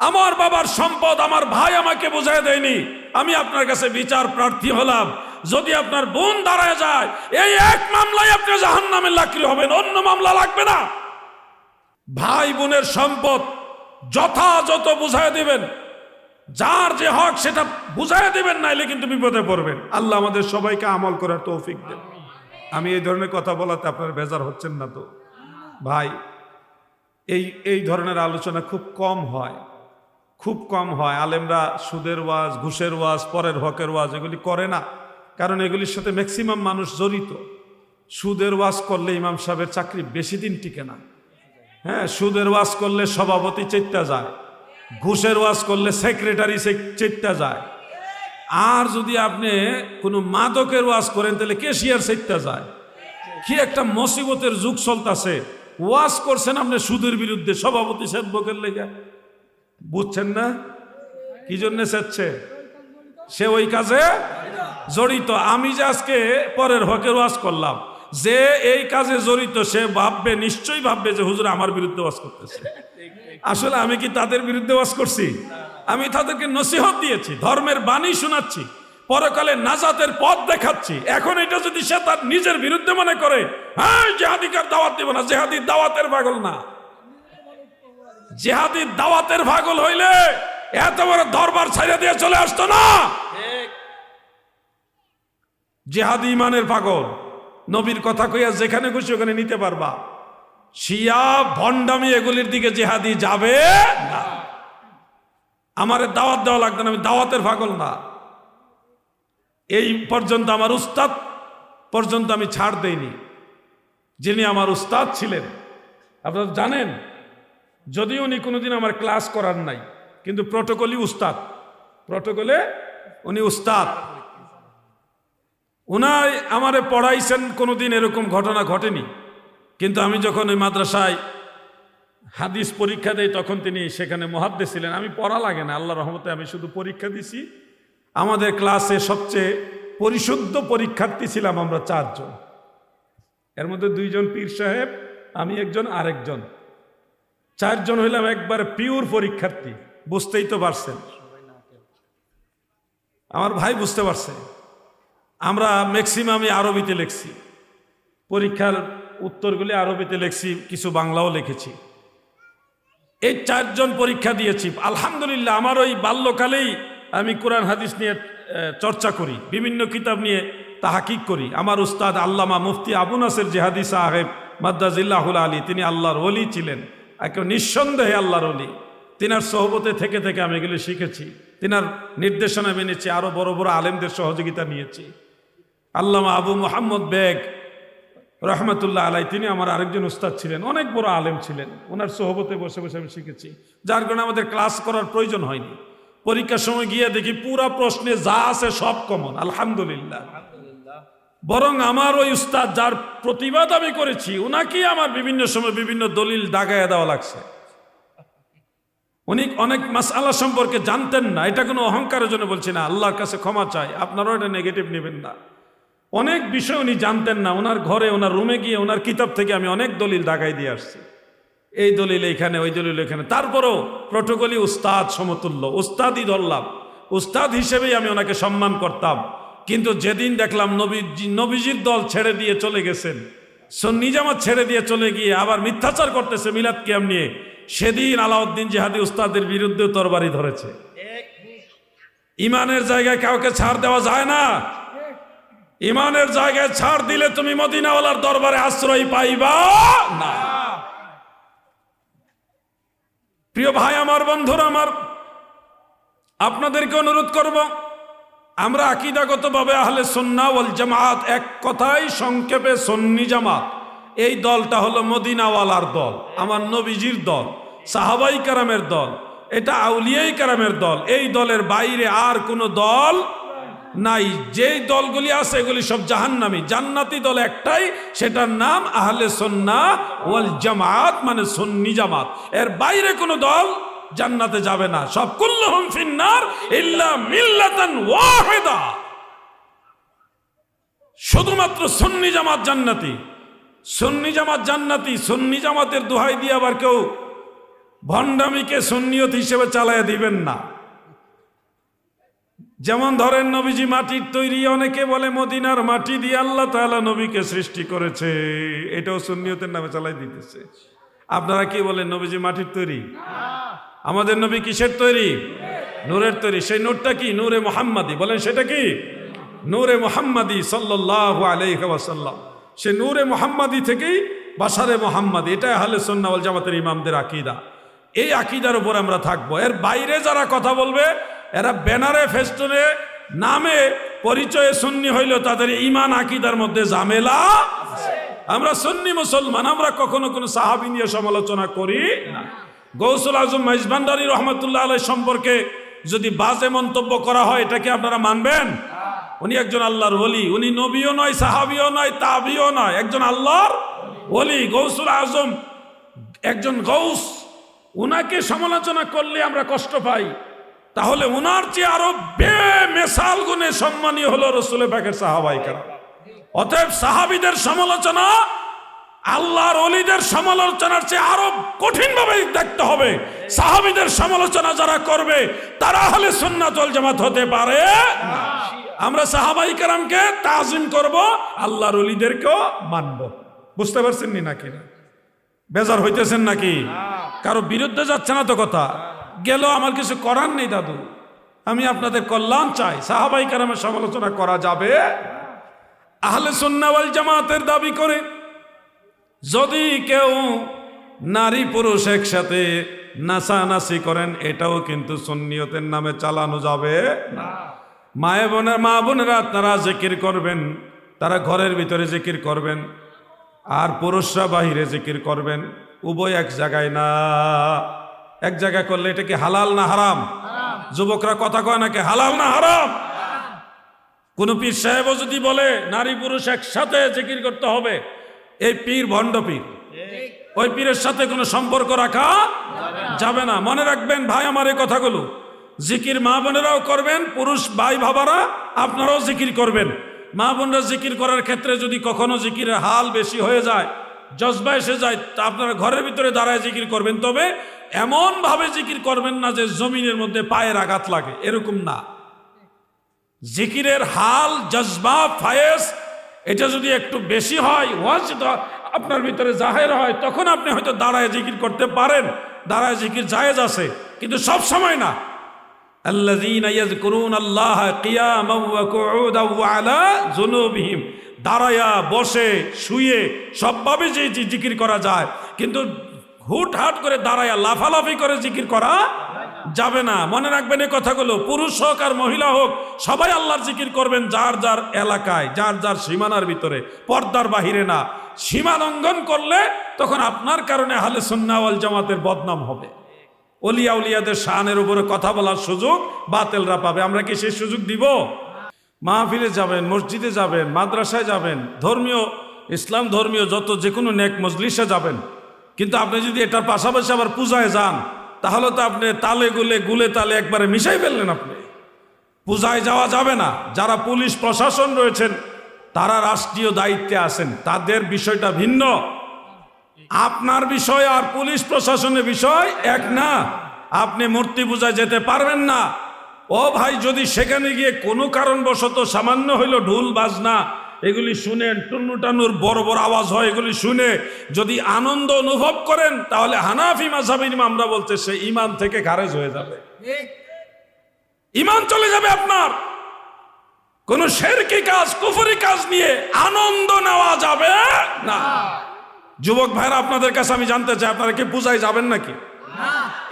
আমার বাবার সম্পদ আমার ভাই আমাকে বোঝায় দেয়নি। আমি আপনার কাছে বিচার প্রার্থী হলাম। যদি আপনার বোন দাঁড়ায় যায়, এই এক মামলায় আপনি জাহান নামে লাকড়ি হবেন, অন্য মামলা লাগবে না। ভাই বোনের সম্পদ যথাযথ বুঝায় দিবেন। যার যে হক সেটা বুঝায় দিবেন, নাইলে কিন্তু বিপদে পড়বেন। আল্লাহ আমাদের সবাইকে আমল করার তৌফিক দেন। আমি এই ধরনের কথা বলাতে আপনার বেজার হচ্ছেন না তো? ভাই, এই এই ধরনের আলোচনা খুব কম হয়। খুব কম হয়। আলেমরা সুদের ওয়াজ, ঘুষের ওয়াজ, পরের হকের ওয়াজ এগুলি করে না। কারণ এগুলির সাথে ম্যাক্সিমাম মানুষ জড়িত। সুদের ওয়াজ করলে ইমাম সাহেবের চাকরি বেশি দিন টিকে না। হ্যাঁ সুদের ওয়াজ করলে সভাপতি চেত্যা যায়। ঘুষের ওয়াজ করলে সেক্রেটারি চেত্যা যায়। আর যদি আপনি কোনো মাদকের ওয়াজ করেন, তাহলে কেশিয়ার চেত্যা যায়। কি একটা মসিবতের যুগ চলতেছে। ওয়াজ করছেন আপনি সুদের বিরুদ্ধে, সভাপতি সেবকের লেগে। বুঝছেন না? কি জন্য সেচ্ছে সে ওই কাজে জড়িত। আমি যে আজকে পরের হকের ওয়াজ করলাম, যে এই কাজে জড়িত, সে ভাববে, নিশ্চয়ই ভাববে যে হুজুর আমার বিরুদ্ধে ওয়াজ করতেছে। আসলে আমি কি তাদের বিরুদ্ধে ওয়াজ করছি? আমি তাদেরকে নসিহত দিয়েছি, ধর্মের বাণী শোনাচ্ছি, পরকালে নাজাতের পথ দেখাচ্ছি। এখন এটা যদি সে তার নিজের বিরুদ্ধে মনে করে হ্যাঁ জেহাদিকার দাওয়াত দিব না, জেহাদির দাওয়াতের পাগল না। জেহাদির দাওয়াতের ভাগল হইলে এত বড় দরবার ছাইড়া দিয়ে চলে আসতো না। জেহাদি ইমানের পাগল। নবীর কথা কইয়া যেখানে খুশি ওখানে নিতে পারবা। শিয়া ভণ্ডামি এগুলির দিকে জেহাদি যাবে না। আমার দাওয়াত দেওয়া লাগবে না আমি দাওয়াতের পাগল না। এই পর্যন্ত আমার উস্তাদ পর্যন্ত আমি ছাড় দেইনি। যিনি আমার উস্তাদ ছিলেন। আপনারা জানেন যদিও উনি কোনোদিন আমার ক্লাস করার নাই, কিন্তু প্রটোকলই উস্তাদ। প্রটোকলে উনি উস্তাদ। উনাই আমারে পড়াইছেন কোনোদিন এরকম ঘটনা ঘটেনি। কিন্তু আমি যখন ওই মাদ্রাসায় হাদিস পরীক্ষা দেই, তখন তিনি সেখানে মহাদ্দে ছিলেন। আমি পড়া লাগে না আল্লাহ রহমতে আমি শুধু পরীক্ষা দিছি। আমাদের ক্লাসে সবচেয়ে পরিশুদ্ধ পরীক্ষার্থী ছিলাম আমরা চারজন। এর মধ্যে দুইজন পীর সাহেব, আমি একজন আরেকজন। চারজন হইলাম একবার পিওর পরীক্ষার্থী, বুঝতেই তো পারছেন। আমার ভাই বুঝতে পারছে। আমরা ম্যাক্সিমামই আরবিতে লিখছি। পরীক্ষার উত্তরগুলি আরবিতে লিখছি, কিছু বাংলাও লিখেছি। এই চারজন পরীক্ষা দিয়েছি। আলহামদুলিল্লাহ, আমার ওই বাল্যকালেই আমি কোরআন, হাদিস নিয়ে চর্চা করি, বিভিন্ন কিতাব নিয়ে তাহাকিক করি। আমার উস্তাদ আল্লামা মুফতি আবু নাসের জেহাদি সাহেব মাদ্দাজিল্লাহুল আলী, তিনি আল্লাহর অলি ছিলেন। একে নিঃসন্দেহে আল্লাহর অলি তিনার সহবতে থেকে থেকে আমি এগুলি শিখেছি। তিনার নির্দেশনা মেনেছি আরও বড় বড় আলেমদের সহযোগিতা নিয়েছি। আল্লামা আবু মোহাম্মদ বেগ রহমতুল্লাহ আলাই তিনি আমার আরেকজন উস্তাদ ছিলেন, অনেক বড় আলেম ছিলেন। ওনার সহবতে বসে বসে আমি শিখেছি। যার কারণে আমাদের ক্লাস করার প্রয়োজন হয়নি। পরীক্ষার সময় গিয়ে দেখি পুরা প্রশ্নে যা আছে সব কমন আলহামদুলিল্লাহ। বরং আমার ওই উস্তাদ যার প্রতিবাদ আমি করেছি ওনাকেই আমার বিভিন্ন সময় বিভিন্ন দলিল দাগায় দেওয়া লাগছে। উনি অনেক মাসালা সম্পর্কে জানতেন না, এটা কোনো অহংকারের জন্য বলছি না, আল্লাহর কাছে ক্ষমা চাই, আপনারাও এটা নেগেটিভ নেবেন না। অনেক বিষয় উনি জানতেন না ওনার ঘরে ওনার রুমে গিয়ে ওনার কিতাব থেকে আমি অনেক দলিল দাগাই দিয়ে আসছি। এই দলিল এখানে, ওই দলিল এখানে। তারপরও প্রটোকলি উস্তাদ সমতুল্য, উস্তাদই ধরলাম, উস্তাদ হিসেবেই আমি ওনাকে সম্মান করতাম। কিন্তু যেদিন দেখলাম নবী, নবীজির দল ছেড়ে দিয়ে চলে গেছেন, সন্নি জামাত ছেড়ে দিয়ে চলে গিয়ে আবার মিথ্যাচার করতেছে মিলাদ কিয়াম নিয়ে, সেদিন আলাউদ্দিন জিহাদি উস্তাদের বিরুদ্ধে তরবারি ধরেছে। ইমানের জায়গায় কাউকে ছাড় দেওয়া যায় না। ইমানের জায়গায় ছাড় দিলে তুমি মদিনাওয়ালার দরবারে আশ্রয় পাইবা না। প্রিয় ভাই, আমার বন্ধুরা, আমার আপনাদেরকে অনুরোধ করব আমরা আকিদাগতভাবে আহলে সন্না ওয়াল জামাত এক কথাই সংক্ষেপে সন্নি জামাত। এই দলটা হলো মদিনাওয়ালার দল, আমার নবীজির দল, সাহাবাই কারামের দল, এটা আউলিয়াই কারামের দল। এই দলের বাইরে আর কোনো দল নাই। যেই দলগুলি আছে এগুলি সব জাহান্নামী। জান্নাতি দল একটাই, সেটার নাম আহলে সন্না ওয়াল জামাত মানে সন্নি জামাত। এর বাইরে কোনো দল জান্নাতে যাবে না। সব কুল্লুহুম ফিন্নার ইল্লা মিল্লাতান ওয়াহিদা। শুধুমাত্র সন্নি জামাত জান্নাতি। সন্নি জামাত জান্নাতি, সন্নি জামাতের দোহাই দিয়ে আবার কেউ ভণ্ডামিকে সুন্নিয়ত হিসেবে চালায় দিবেন না। যেমন ধরেন নবীজি মাটির তৈরি, অনেকে বলে মদিনার মাটি দিয়ে আল্লাহ তাআলা নবীকে সৃষ্টি করেছে। এটাও সুন্নিয়তের নামে চালাই দিতেছে। আপনারা কি বলেন নবীজি মাটির তৈরি? আমাদের নবী কিসের তৈরি? নূরের তৈরি। সেই নূরটা কি? নূরে মোহাম্মদি। বলেন সেটা কি? নূরে মোহাম্মদি সাল্লাল্লাহু আলাইহি ওয়াসাল্লাম। সে নূরে মোহাম্মদি থেকেই বাসারে মোহাম্মদি। এটা আহলে সুন্নাহ ওয়াল জামাতের ইমামদের আকীদা। এই আকীদার উপর আমরা থাকব। এর বাইরে যারা কথা বলবে, এরা ব্যানারে, ফেস্টুনে, নামে পরিচয়ে সুন্নি হইল তাদের ইমান আকীদার মধ্যে ঝামেলা আমরা সুন্নি মুসলমান। আমরা কখনো কোনো সাহাবি নিয়ে সমালোচনা করি না। গৌসুল আজম মেজবান্ডারি রহমতুল্লাহ আলাই সম্পর্কে যদি বাজে মন্তব্য করা হয় এটা কি আপনারা মানবেন? উনি একজন আল্লাহর ওলি। উনি নবীও নয় সাহাবিও নয় তাবিও নয় একজন আল্লাহর ওলি। গৌসুল আজম একজন গৌস। উনাকে সমালোচনা করলে আমরা কষ্ট পাই। তাহলে উনার চেয়ে আরও বেমেসাল গুণে সম্মানীয় হলো রসুল পাকের সাহাবাইকার অতএব সাহাবিদের সমালোচনা আল্লাহর অলিদের সমালোচনার চেয়ে আরও কঠিন ভাবে দেখতে হবে। সাহাবিদের সমালোচনা যারা করবে, তারা হলে সুন্নাতল জামাত হতে পারে আমরা সাহাবাই কারামকে তাজিম করব, আল্লাহর অলিদেরকেও মানব। বুঝতে পারছেন নি নাকি না? বেজার হইতেছেন নাকি? কারও বিরুদ্ধে যাচ্ছে না তো কথা। গেল আমার কিছু করার নেই দাদু। আমি আপনাদের কল্যাণ চাই। সাহাবাই কারামের সমালোচনা করা যাবে। আহলে সুন্নাওয়াল জামাতের দাবি করে যদি কেউ নারী পুরুষ একসাথে নাচানাচি করেন, এটাও কিন্তু সুন্নিয়তের নামে চালানো যাবে মায়ে বোনের, মা বোনেরা তারা জিকির করবেন, তারা ঘরের ভিতরে জিকির করবেন, আর পুরুষরা বাহিরে জিকির করবেন, উভয় এক জায়গায় না। এক জায়গায় করলে এটা কি হালাল না হারাম? যুবকরা কথা কয় নাকি হালাল না হারাম? কোন পীর সাহেবও যদি বলে, নারী পুরুষ একসাথে জিকির করতে হবে এই পীর ভণ্ড পীর। ওই পীরের সাথে কোনো সম্পর্ক রাখা যাবে না। মনে রাখবেন ভাই আমার এই কথাগুলো। জিকির মা বোনেরাও করবেন পুরুষ ভাই বাবারা আপনারাও জিকির করবেন। মা বোনরা জিকির করার ক্ষেত্রে যদি কখনো জিকিরের হাল বেশি হয়ে যায় জজবা এসে যায় তা আপনারা ঘরের ভিতরে দাঁড়ায় জিকির করবেন। তবে এমন ভাবে জিকির করবেন না যে জমিনের মধ্যে পায়ের আঘাত লাগে। এরকম না। জিকিরের হাল জজবা ফায়েস এটা যদি একটু বেশি হয়, ওয়াজ আপনার ভিতরে জাহের হয়, তখন আপনি হয়তো দাঁড়ায় জিকির করতে পারেন। দাঁড়ায় জিকির জায়েজ আছে, কিন্তু সব সময় না। দাঁড়ায়া, বসে, শুয়ে, সবভাবে যে জিকির করা যায়, কিন্তু হুট হাট করে দাঁড়ায়া, লাফালাফি করে জিকির করা যাবে না। মনে রাখবেন এই কথাগুলো। পুরুষ হোক আর মহিলা হোক, সবাই আল্লাহর জিকির করবেন যার যার এলাকায়, যার যার সীমানার ভিতরে, পর্দার বাহিরে না। সীমা লঙ্ঘন করলে তখন আপনার কারণে হালে সুন্নাওয়াল জামাতের বদনাম হবে। অলিয়া উলিয়াদের শানের উপরে কথা বলার সুযোগ বাতেলরা পাবে। আমরা কি সেই সুযোগ দিব? মাহফিলে যাবেন, মসজিদে যাবেন, মাদ্রাসায় যাবেন, ধর্মীয়, ইসলাম ধর্মীয় যত যে কোনো নেক মজলিসে যাবেন। কিন্তু আপনি যদি এটার পাশাপাশি আবার পূজায় যান তাহলে তো আপনি তালে গুলে গুলে তালে একবারে মিশাই ফেললেন আপনি। পূজায় যাওয়া যাবে না। যারা পুলিশ প্রশাসন রয়েছেন, তারা রাষ্ট্রীয় দায়িত্বে আছেন। তাদের বিষয়টা ভিন্ন। আপনার বিষয় আর পুলিশ প্রশাসনের বিষয় এক না। আপনি মূর্তি পূজায় যেতে পারবেন না। ও ভাই, যদি সেখানে গিয়ে কোনো কারণবশত সামান্য হইল ঢুল বাজনা এগুলি শুনেন টুন্নু টান্নুর বড় বড় আওয়াজ হয়, এগুলি শুনে যদি আনন্দ অনুভব করেন, তাহলে হানাফি মাঝাবির আমরা বলতে সে ইমান থেকে খারেজ হয়ে যাবে। ইমান চলে যাবে আপনার। কোন শেরকি কাজ, কুফরি কাজ নিয়ে আনন্দ নেওয়া যাবে না। যুবক ভাইরা, আপনাদের কাছে আমি জানতে চাই, আপনারা কি পূজায় যাবেন নাকি?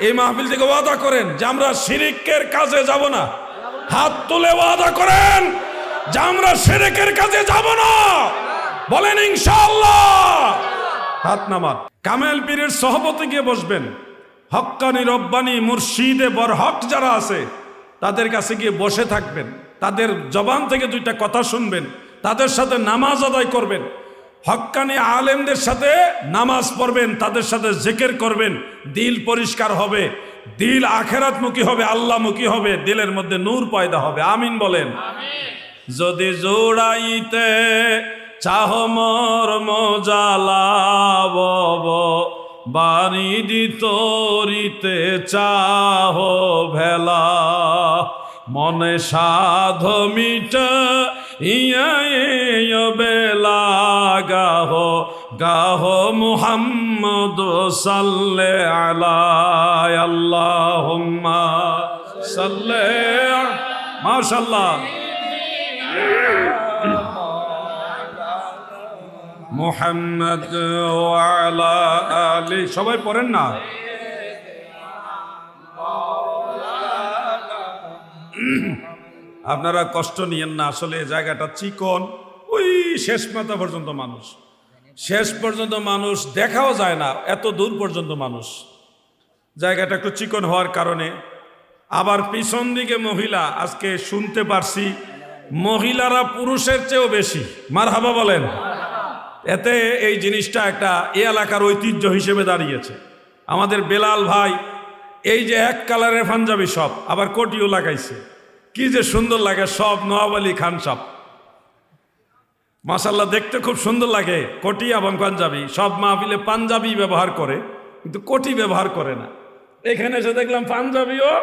এই মাহফিল থেকে ওয়াদা করেন যে আমরা শিরিকের কাজে যাব না। হাত তুলে ওয়াদা করেন। যে আমরা শিরিকের কাজে যাব না। বলেন ইনশাআল্লাহ। হাত নামার কামেল পীরের সহবতে গিয়ে বসবেন। হক্কানি রব্বানি মুর্শিদে বর হক যারা আছে, তাদের কাছে গিয়ে বসে থাকবেন। তাদের জবান থেকে দুইটা কথা শুনবেন। তাদের সাথে নামাজ আদায় করবেন। হক্কানি আলেমদের সাথে নামাজ পড়বেন। তাদের সাথে জেকের করবেন। দিল পরিষ্কার হবে। দিল আখেরাতমুখী হবে, আল্লাহমুখী হবে। দিলের মধ্যে নূর পয়দা হবে। আমিন বলেন। যদি জোড়াইতে চাহ মর মজালাব বাণী দিতরিতে চাহ ভেলা। মনে সাধ মিট ইয়া বেলা গাহ গাহ মুহাম্মদ সাল্লে আলা আল্লাহুম্মা সাল্লে মাশাল্লাহ। মোহাম্মদ আলী। সবাই পড়েন না? আপনারা কষ্ট নিয়েন না, আসলে জায়গাটা চিকন, ওই শেষ মাথা পর্যন্ত মানুষ। শেষ পর্যন্ত মানুষ দেখাও যায় না, এত দূর পর্যন্ত মানুষ। জায়গাটা একটু চিকন হওয়ার কারণে। আবার পিছন দিকে মহিলা, আজকে শুনতে পারছি মহিলারা পুরুষের চেয়েও বেশি। মার হাবা বলেন। এতে এই জিনিসটা একটা এ এলাকার ঐতিহ্য হিসেবে দাঁড়িয়েছে। আমাদের বেলাল ভাই, এই যে এক কালারের পাঞ্জাবি সব, আবার কোটিও লাগাইছে। কি যে সুন্দর লাগে সব নওয়াব আলী খান সব। মাসাল্লাহ দেখতে খুব সুন্দর লাগে। কোটি এবং পাঞ্জাবি, সব মাহফিলে পাঞ্জাবি ব্যবহার করে, কিন্তু কোটি ব্যবহার করে না। এখানে এসে দেখলাম পাঞ্জাবিও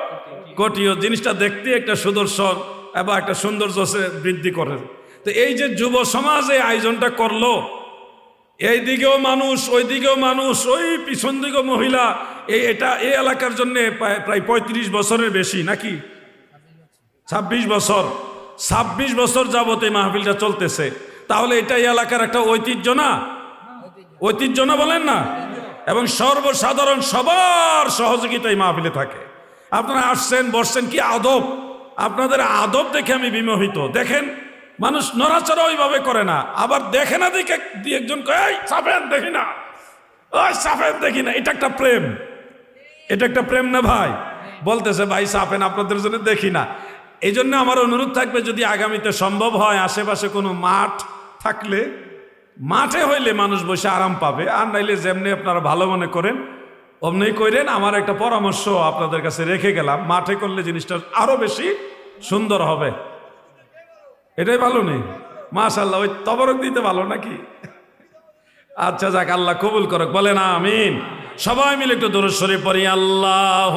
কোটিও। জিনিসটা দেখতে একটা সুদর্শন। এবং একটা সৌন্দর্য বৃদ্ধি করে। তো এই যে যুব সমাজ এই আয়োজনটা করল, এই দিকেও মানুষ, ওই দিকেও মানুষ, ওই পিছন দিকেও মহিলা, এই এটা, এই এলাকার জন্য প্রায় পঁয়ত্রিশ বছরের বেশি নাকি? ছাব্বিশ বছর। ছাব্বিশ বছর যাবত এই মাহফিলটা চলতেছে। তাহলে এটা এই এলাকার একটা ঐতিহ্য না? ঐতিহ্য না বলেন না? এবং সর্বসাধারণ সবার সহযোগিতা এই মাহফিলে থাকে। আপনারা আসছেন, বসছেন, কি আদব? আপনাদের আদব দেখে আমি বিমোহিত। দেখেন, মানুষ নড়াচড়া ওইভাবে করে না। আবার দেখে না দেখে একজন কয় সাফেন দেখি না। ওই সাফেন দেখি না। এটা একটা প্রেম। এটা একটা প্রেম না ভাই? বলতেছে, ভাই সাফেন আপনাদের জন্য দেখি না। এই জন্য আমার অনুরোধ থাকবে, যদি আগামীতে সম্ভব হয়, আশেপাশে কোনো মাঠ থাকলে, মাঠে হইলে মানুষ বসে আরাম পাবে। আর নাইলে যেমনি আপনারা ভালো মনে করেন অমনি করেন আমার একটা পরামর্শ আপনাদের কাছে রেখে গেলাম। মাঠে করলে জিনিসটা আরও বেশি সুন্দর হবে। এটাই ভালো নেই। মাশাল্লাহ ওই তবরক দিতে ভালো নাকি? আচ্ছা যাক, আল্লাহ কবুল করক। বলে না আমিন। সবাই মিলে একটু দূর সরে পড়ি আল্লাহ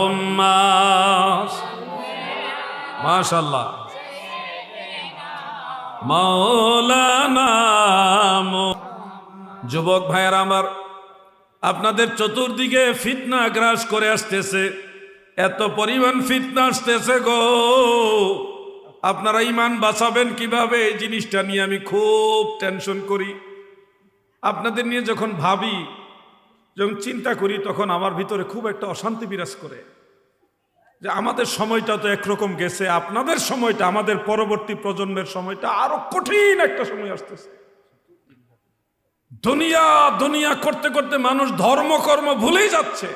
মাশাল্লাহ মৌলানা যুবক ভাইয়ের আমার আপনাদের চতুর্দিকে ফিতনা গ্রাস করে আসতেছে। এত পরিমাণ ফিতনা আসতেছে গো। আপনারা ইমান বাঁচাবেন কীভাবে? এই জিনিসটা নিয়ে আমি খুব টেনশন করি। আপনাদের নিয়ে যখন ভাবি, যখন চিন্তা করি, তখন আমার ভিতরে খুব একটা অশান্তি বিরাজ করে। যে আমাদের সময়টা তো একরকম গেছে, আপনাদের সময়টা, আমাদের পরবর্তী প্রজন্মের সময়টা আরও কঠিন একটা সময় আসতেছে। দুনিয়া দুনিয়া করতে করতে মানুষ ধর্মকর্ম ভুলেই যাচ্ছে।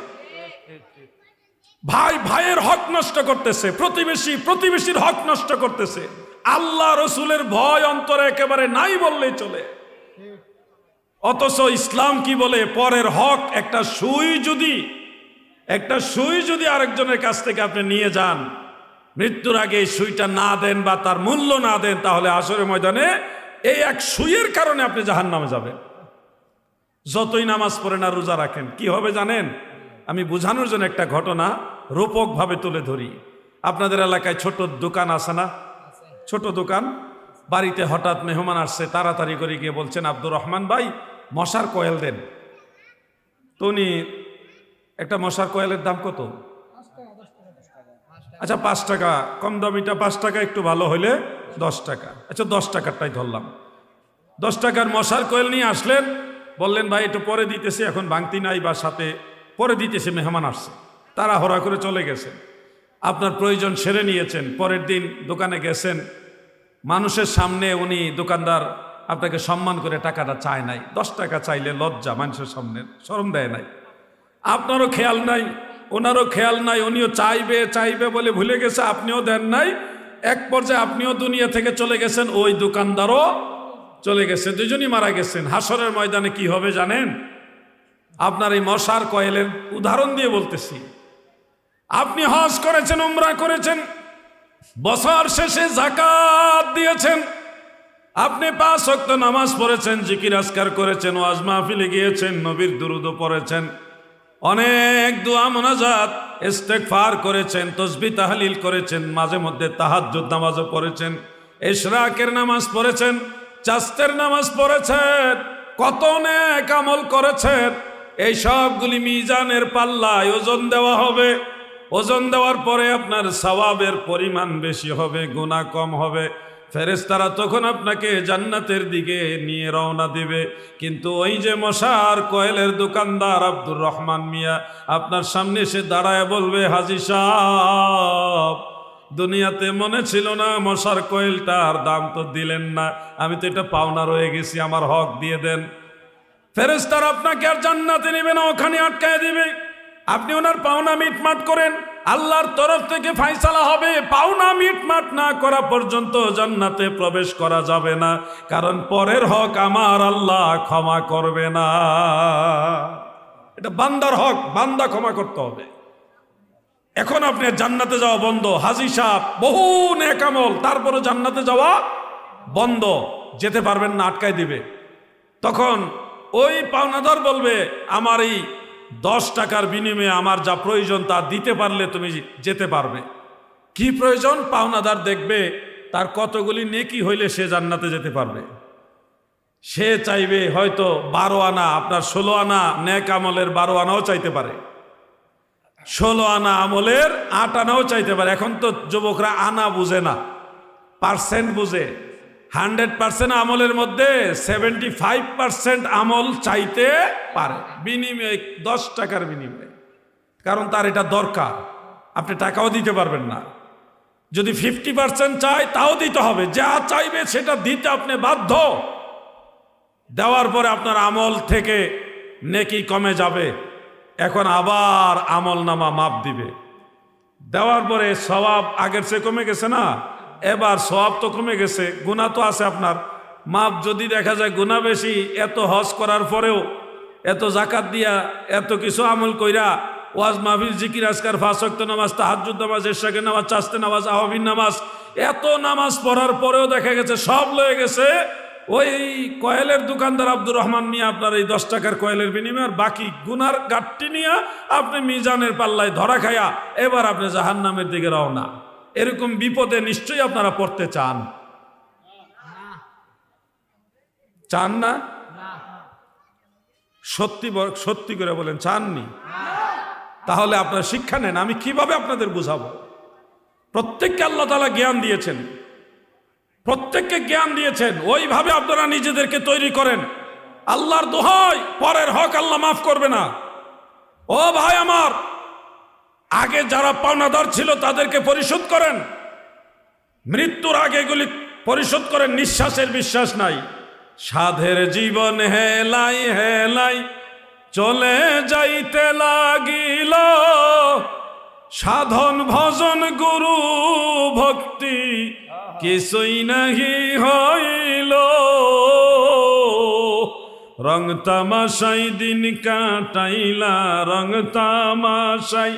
ভাই, ভাইয়ের হক নষ্ট করতেছে, প্রতিবেশী, প্রতিবেশীর হক নষ্ট করতেছে। আল্লাহ রসুলের ভয় অন্তরে একেবারে নাই বললেই চলে। অথচ ইসলাম কি বলে? পরের হক, একটা সুই যদি, একটা সুই যদি আরেকজনের কাছ থেকে আপনি নিয়ে যান, মৃত্যুর আগে এই সুইটা না দেন বা তার মূল্য না দেন, তাহলে আসরে ময়দানে এই এক সুইয়ের কারণে আপনি জাহান নামে যাবেন। যতই নামাজ পড়েন আর রোজা রাখেন, কি হবে জানেন? আমি বোঝানোর জন্য একটা ঘটনা রূপকভাবে তুলে ধরি। আপনাদের এলাকায় ছোট দোকান আছে না? ছোট দোকান। বাড়িতে হঠাৎ মেহমান আসছে, তাড়াতাড়ি করে গিয়ে বলছেন, আব্দুর রহমান ভাই, মশার কয়েল দেন। তো উনি, একটা মশার কয়েলের দাম কত? আচ্ছা পাঁচ টাকা। কম দামিটা পাঁচ টাকা, একটু ভালো হইলে দশ টাকা। আচ্ছা দশ টাকারটাই ধরলাম। দশ টাকার মশার কয়েল নিয়ে আসলেন? বললেন, ভাই, একটু পরে দিতেছে, এখন ভাঙতি নাই বা সাথে পরে দিতেছে, মেহমান আসছে। তারা হরা করে চলে গেছেন। আপনার প্রয়োজন সেরে নিয়েছেন, পরের দিন দোকানে গেছেন। মানুষের সামনে উনি দোকানদার, আপনাকে সম্মান করে টাকাটা চায় নাই। দশ টাকা চাইলে লজ্জা, মানুষের সামনে শরম দেয় নাই। আপনারও খেয়াল নাই, ওনারও খেয়াল নাই, উনিও চাইবে চাইবে বলে ভুলে গেছে, আপনিও দেন নাই। এক পর্যায়ে আপনিও দুনিয়া থেকে চলে গেছেন, ওই দোকানদারও চলে গেছে, দুজনই মারা গেছেন। হাসরের ময়দানে কি হবে জানেন? আপনার এই মশার কয়েলের উদাহরণ দিয়ে বলতেছি। আপনি হজ করেছেন, উমরা করেছেন, বছর শেষে জাকাত দিয়েছেন। আপনি পাঁচ ওয়াক্ত নামাজ পড়েছেন, জিকির আসকার করেছেন, ওয়াজ মাহফিলে গিয়েছেন, নবীর দুরুদ পড়েছেন। অনেক দোয়া, মোনাজাত, ইস্তেগফার করেছেন, তসবি তাহলিল করেছেন, মাঝে মধ্যে তাহাজ্জুদ নামাজও পড়েছেন ইশরাকের নামাজ পড়েছেন চাস্তের নামাজ পড়েছেন, কত নেক আমল করেছেন। এই সবগুলি মিজানের পাল্লায় ওজন দেওয়া হবে। ওজন দেওয়ার পরে আপনার সওয়াবের পরিমাণ বেশি হবে গুণা কম হবে। ফেরেস্তারা তখন আপনাকে জান্নাতের দিকে নিয়ে রওনা দিবে। কিন্তু ওই যে মশার কয়েলের দোকানদার আব্দুর রহমান মিয়া, আপনার সামনে এসে দাঁড়ায় বলবে, হাজি সাহ দুনিয়াতে মনে ছিল না, মশার কয়েলটার দাম তো দিলেন না। আমি তো এটা পাওনা রয়ে গেছি, আমার হক দিয়ে দেন। ফেরেস্তার আপনাকে আর জান্নাতে নেবে না, ওখানে আটকায় দিবে। আপনি ওনার পাওনা মিটমাট করেন, আল্লাহর তরফ থেকে ফাইসালা হবে। পাওনা মিটমাট না করা পর্যন্ত জান্নাতে প্রবেশ করা যাবে না, কারণ পরের হক আমার আল্লাহ ক্ষমা করবে না। এটা বান্দার হক, বান্দা ক্ষমা করতে হবে। এখন আপনি জান্নাতে যাওয়া বন্ধ। হাজি সাহ বহু নেকামল তারপরে জান্নাতে যাওয়া বন্ধ। যেতে পারবেন না, আটকায় দিবে। তখন ওই পাওনাদার বলবে, আমার এই দশ টাকার বিনিময়ে আমার যা প্রয়োজন তা দিতে পারলে তুমি যেতে পারবে। কি প্রয়োজন? পাওনাদার দেখবে, তার কতগুলি নেকি হইলে সে জান্নাতে যেতে পারবে। সে চাইবে হয়তো বারো আনা, আপনার ষোলো আনা নেক আমলের বারো আনাও চাইতে পারে। ষোলো আনা আমলের আট আনাও চাইতে পারে। এখন তো যুবকরা আনা বুঝে না পার্সেন্ট বুঝে। হান্ড্রেড পার্সেন্ট আমলের মধ্যে সেভেন্টি ফাইভ পার্সেন্ট আমল চাইতে পারে, বিনিময়ে দশ টাকার বিনিময়ে। কারণ তার এটা দরকার, আপনি টাকাও দিতে পারবেন না। যদি ফিফটি পার্সেন্ট চাই তাও দিতে হবে। যা চাইবে সেটা দিতে আপনি বাধ্য। দেওয়ার পরে আপনার আমল থেকে নেকি কমে যাবে। এখন আবার আমল নামা মাপ দিবে। দেওয়ার পরে স্বভাব আগের চেয়ে কমে গেছে না? এবার স্বভাব তো কমে গেছে গুণা তো আছে আপনার। মাপ যদি দেখা যায় গুণা বেশি, এত হজ করার পরেও এত জাকাত দিয়া এত কিছু আমল কইরা ওয়াজ মাহফিল, জিকির, আজকার ফাঁসক্ত নামাজ তাহাজুদ নামাজ, এরশাকের নামাজ, চাস্তে নামাজ আহবিন নামাজ, এত নামাজ পড়ার পরেও দেখা গেছে সব লয়ে গেছে ওই কয়েলের দোকানদার আব্দুর রহমান নিয়ে আপনার এই দশ টাকার কয়েলের বিনিময়ে আর বাকি গুনার গাঠটি নিয়ে আপনি মিজানের পাল্লায় ধরা খায়া এবার আপনি জাহান নামের দিকে রওনা। এরকম বিপদে নিশ্চয়ই আপনারা পড়তে চান। চান না? সত্যি সত্যি করে বলেন, চাননি? তাহলে আপনারা শিক্ষা নেন, আমি কীভাবে আপনাদের বুঝাবো? প্রত্যেককে আল্লাহ তালা জ্ঞান দিয়েছেন। প্রত্যেককে জ্ঞান দিয়েছেন, ওইভাবে আপনারা নিজেদেরকে তৈরি করেন। আল্লাহর দোহাই, পরের হক আল্লাহ মাফ করবে না। ও ভাই আমার, আগে যারা পাওনাদার ছিল তাদেরকে পরিশোধ করেন। মৃত্যুর আগে এগুলি পরিশোধ করেন, নিঃশ্বাসের বিশ্বাস নাই। সাধের জীবন হেলাই হেলাই, চলে যাইতে লাগিল। সাধন, ভজন, গুরু, ভক্তি কিছুই নাহি হইল। রং তামাশাই দিন কাটাইলা, রং তামাশাই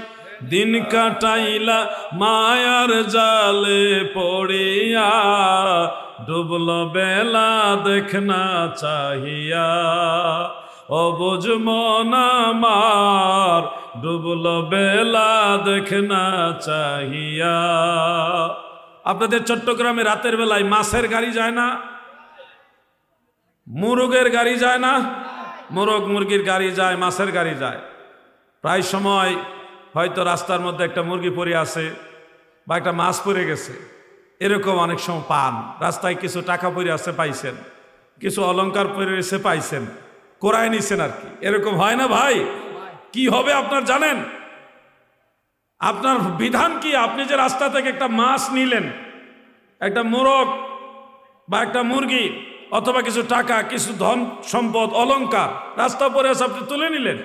দিন কাটাইলা, মায়ার জালে পড়িয়া ডুবল বেলা দেখনা চাহিয়া। অবুজ মন আমার, ডুবল বেলা দেখনা চাহিয়া। আপনাদের চট্টগ্রামে রাতের বেলায় মাছের গাড়ি যায় না? মুরগের গাড়ি যায় না? মোরগ মুরগির গাড়ি যায়, মাছের গাড়ি যায়। প্রায় সময় হয়তো রাস্তার মধ্যে একটা মুরগি পড়ে আছে বা একটা মাছ পড়ে গেছে। এরকম অনেক সময় পান। রাস্তায় কিছু টাকা পড়ে আছে পাইছেন। কিছু অলংকার পড়ে এসে পাইছেন। কোরায় নিছেন আর কি। এরকম হয় না ভাই? কি হবে আপনার জানেন? আপনার বিধান কি? আপনি যে রাস্তা থেকে একটা মাছ নিলেন, একটা মোরগ বা একটা মুরগি অথবা কিছু টাকা, কিছু ধন সম্পদ, অলংকার, রাস্তা পরে আছে আপনি তুলে নিলেন।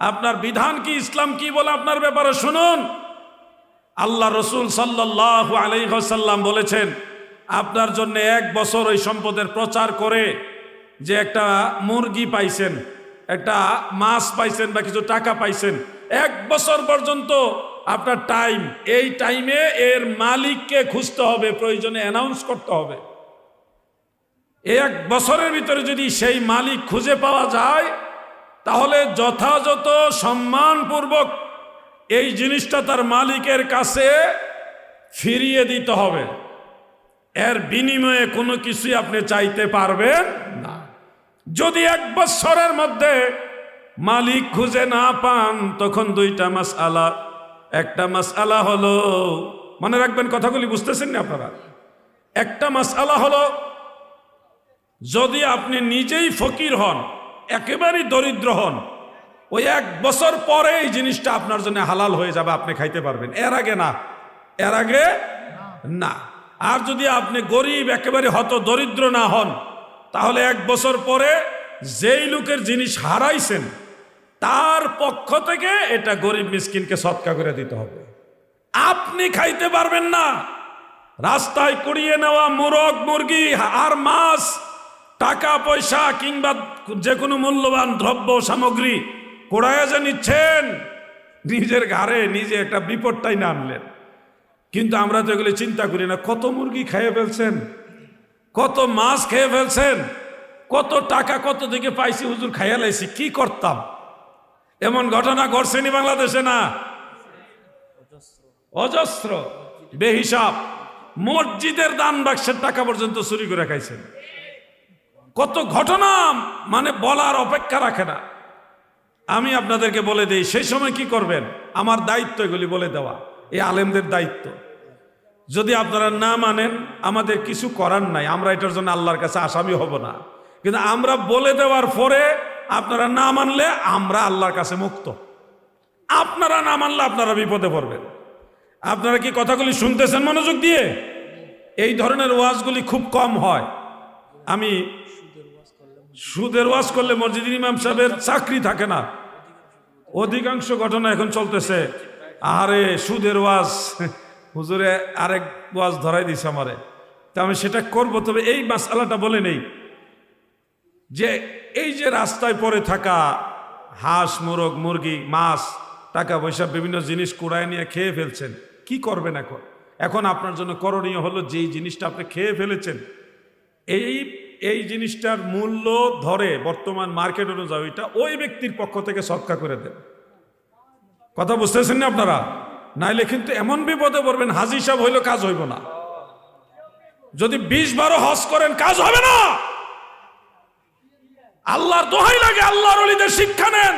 আপনার বিধান কি? ইসলাম কি বলে আপনার ব্যাপারে শুনুন। আল্লাহ রসুল সাল্লাহ আলাইসাল্লাম বলেছেন, আপনার জন্য এক বছর ওই সম্পদের প্রচার করে যে একটা মুরগি পাইছেন, একটা মাছ পাইছেন বা কিছু টাকা পাইছেন, এক বছর পর্যন্ত আপনার টাইম এই টাইমে এর মালিককে খুঁজতে হবে, প্রয়োজনে অ্যানাউন্স করতে হবে। এক বছরের ভিতরে যদি সেই মালিক খুঁজে পাওয়া যায়, তাহলে যথাযথ সম্মানপূর্বক এই জিনিসটা তার মালিকের কাছে ফিরিয়ে দিতে হবে। এর বিনিময়ে কোনো কিছুই আপনি চাইতে পারবেন না। যদি এক বছরের মধ্যে মালিক খুঁজে না পান, তখন দুইটা মাস আলা একটা মাস আলা হলো, মনে রাখবেন কথাগুলি বুঝতেছেন না আপনারা? একটা মাস আলা হলো, যদি আপনি নিজেই ফকির হন, একেবারেই দরিদ্র হন, ওই এক বছর পরে এই জিনিসটা আপনার জন্য হালাল হয়ে যাবে, আপনি খাইতে পারবেন। এর আগে না। এর আগে না। আর যদি আপনি গরিব, একেবারে হত দরিদ্র না হন, তাহলে এক বছর পরে যেই লোকের জিনিস হারাইছেন তার পক্ষ থেকে এটা গরিব মিসকিনকে সৎকা করে দিতে হবে। আপনি খাইতে পারবেন না। রাস্তায় কুড়িয়ে নেওয়া মোরগ, মুরগি, আর মাছ, টাকা, পয়সা কিংবা যে কোনো মূল্যবান দ্রব্য, সামগ্রী কোড়ায় যে নিচ্ছেন, নিজের ঘাড়ে নিজে একটা বিপদটাই নামলেন। কিন্তু আমরা তো এগুলি চিন্তা করি না, কত মুরগি খেয়ে ফেলছেন, কত মাছ খেয়ে ফেলছেন, কত টাকা কত দিকে পাইছি, হুজুর খাইয়া লাইছি, কি করতাম? এমন ঘটনা ঘটছেনি বাংলাদেশে না? অজস্র। বেহিসাব। মসজিদের দান বাক্সের টাকা পর্যন্ত চুরি করে খাইছেন। কত ঘটনা মানে বলার অপেক্ষা রাখে না। আমি আপনাদেরকে বলে দিই, সেই সময় কি করবেন? আমার দায়িত্ব এগুলি বলে দেওয়া। এই আলেমদের দায়িত্ব। যদি আপনারা না মানেন, আমাদের কিছু করার নাই। আমরা এটার জন্য আল্লাহর কাছে আসামি হব না। কিন্তু আমরা বলে দেওয়ার পরে আপনারা না মানলে আমরা আল্লাহর কাছে মুক্ত। আপনারা না মানলে আপনারা বিপদে পড়বেন। আপনারা কি কথাগুলি শুনতেছেন মনোযোগ দিয়ে? এই ধরনের ওয়াজগুলি খুব কম হয়। আমি সুদের ওয়াজ করলে মসজিদ ইমাম সাহেবের চাকরি থাকে না। অধিকাংশ ঘটনা এখন চলতেছে। আরে, সুদের ওয়াজ। হুজুরে আরেক ওয়াজ ধরাই দিছে আমারে। তা আমি সেটা করব, তবে এই মাসালাটা বলে নেই। যে এই যে রাস্তায় পড়ে থাকা হাঁস, মোরগ, মুরগি, মাছ, টাকা পয়সা, বিভিন্ন জিনিস কুড়ায় নিয়ে খেয়ে ফেলছেন, কি করবেন এখন? এখন আপনার জন্য করণীয় হলো যেই জিনিসটা আপনি খেয়ে ফেলেছেন, এই এই জিনিসটার মূল্য ধরে বর্তমান মার্কেট অনুযায়ী ওইটা ওই ব্যক্তির পক্ষ থেকে সৎকা করে দেন। কথা বুঝতেছেন না আপনারা? নাইলে কিন্তু এমন বিপদে পড়বেন হাজি সাহেব হইলে কাজ হইব না। যদি বিশ বারো হজ করেন, কাজ হবে না! আল্লাহর দোহাই লাগে, আল্লাহর অলিদের শিক্ষা নেন।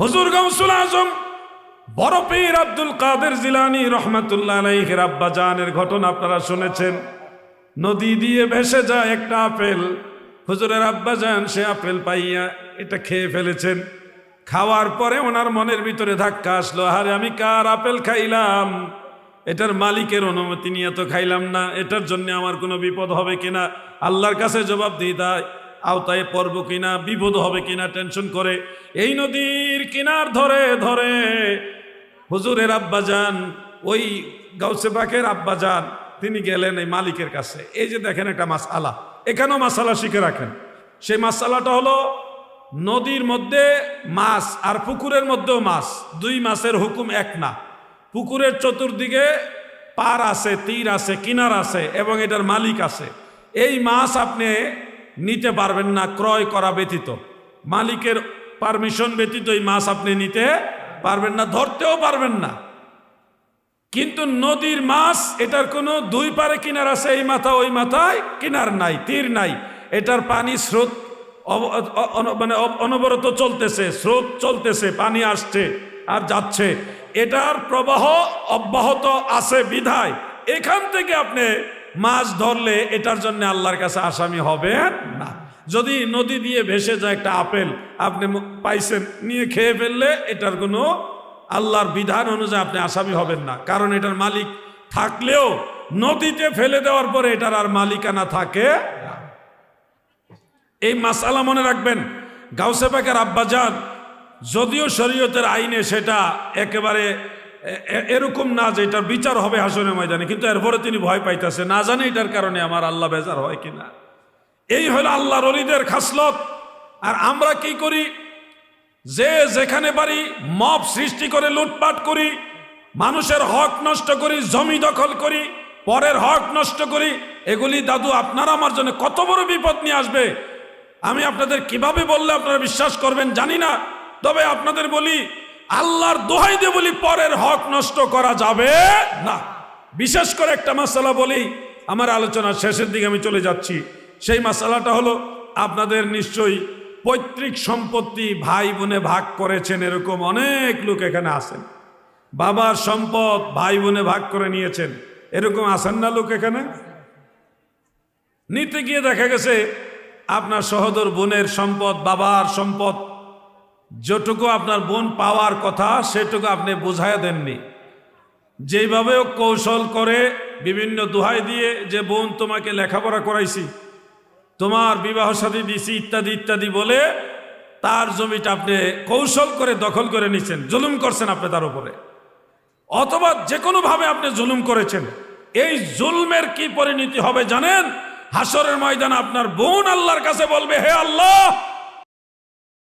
হুজুর গাউসুল আজম, বড় পীর আব্দুল কাদের জিলানি রহমাতুল্লাহ আব্বা জানের ঘটনা আপনারা শুনেছেন। নদী দিয়ে ভেসে যায় একটা আপেল। হুজুরের আব্বা যান সে আপেল পাইয়া এটা খেয়ে ফেলেছেন। খাওয়ার পরে ওনার মনের ভিতরে ধাক্কা আসলো আরে আমি কার আপেল খাইলাম? এটার মালিকের অনুমতি নিয়ে তো খাইলাম না। এটার জন্য আমার কোনো বিপদ হবে কিনা? আল্লাহর কাছে জবাব দিই তাই আওতায় পড়ব কিনা, বিপদ হবে কিনা, টেনশন করে। এই নদীর কিনার ধরে ধরে হুজুরের আব্বা যান ওই গাউসে আব্বা যান তিনি গেলেন এই মালিকের কাছে। এই যে দেখেন একটা মাসালা, এখানেও মাসালা শিখে রাখেন। সেই মাসালাটা হলো নদীর মধ্যে মাছ আর পুকুরের মধ্যেও মাছ, দুই মাছের হুকুম এক না। পুকুরের চতুর্দিকে পার আছে, তীর আছে, কিনার আছে এবং এটার মালিক আছে। এই মাছ আপনি নিতে পারবেন না, ক্রয় করা ব্যতীত। মালিকের পারমিশন ব্যতীত এই মাছ আপনি নিতে পারবেন না, ধরতেও পারবেন না। কিন্তু নদীর মাছ, এটার কোনো দুই পারে কিনার আছে, এই মাথা, ওই মাথায় কিনার নাই, তীর নাই। এটার পানি স্রোত মানে অনবরত চলতেছে, স্রোত চলতেছে, পানি আসছে আর যাচ্ছে। এটার প্রবাহ অব্যাহত আছে বিধায়। এখান থেকে আপনি মাছ ধরলে এটার জন্য আল্লাহর কাছে আসামি হবেন না যদি নদী দিয়ে ভেসে যায় একটা আপেল, আপনি পাইছেন, নিয়ে খেয়ে ফেললে এটার কোনো আল্লাহর বিধান অনুযায়ী আপনি আসামি হবেন না কারণ এটার মালিক থাকলেও নদীতে ফেলে দেওয়ার পরে এটার আর মালিকানা থাকে। এই মাসালা মনে রাখবেন গাউসে পাকের আব্বাজান, যদিও শরীয়তের আইনে সেটা একেবারে এরকম না যে এটার বিচার হবে হাসনের ময়দানে, কিন্তু এরপরে তিনি ভয় পাইতেছে, না জানে এটার কারণে আমার আল্লাহ বেজার হয় কিনা। এই হলো আল্লাহ রলিদের খাসলত। আর আমরা কি করি? যে যেখানে পারি, মব সৃষ্টি করে, লুটপাট করি, মানুষের হক নষ্ট করি, জমি দখল করি, পরের হক নষ্ট করি, এগুলি, দাদু, আপনারা আমার জন্য কত বড় বিপদ নিয়ে আসবে? আমি আপনাদের কীভাবে বললে আপনারা বিশ্বাস করবেন জানি না। তবে আপনাদের বলি আল্লাহর দোহাই দিয়ে বলি, পরের হক নষ্ট করা যাবে না। বিশেষ করে একটা মাসালা বলি, আমার আলোচনার শেষের দিকে আমি চলে যাচ্ছি। সেই মাসালাটা হলো, আপনাদের নিশ্চয়ই পৈতৃক সম্পত্তি ভাই বোনে ভাগ করেছেন এরকম অনেক লোক এখানে আছেন। বাবার সম্পদ ভাই বোনে ভাগ করে নিয়েছেন, এরকম আসেন না লোক এখানে? নিতে গিয়ে দেখা গেছে, আপনার সহদর বোনের সম্পদ, বাবার সম্পদ যেটুকু আপনার বোন পাওয়ার কথা, সেটুকু আপনি বোঝায় দেননি। যেইভাবে ও কৌশল করে বিভিন্ন দোহাই দিয়ে যে, বোন, তোমাকে লেখাপড়া করাইছি। তোমার বিবাহ সাথী দিছি, ইত্যাদি ইত্যাদি বলে তার জমিটা আপনি কৌশল করে দখল করে নিচ্ছেন জুলুম করছেন আপনি তার উপরে। অথবা যে কোনোভাবে আপনি জুলুম করেছেন। এই জুলমের কি পরিণতি হবে জানেন? হাসরের ময়দান আপনার বোন আল্লাহর কাছে বলবে, হে আল্লাহ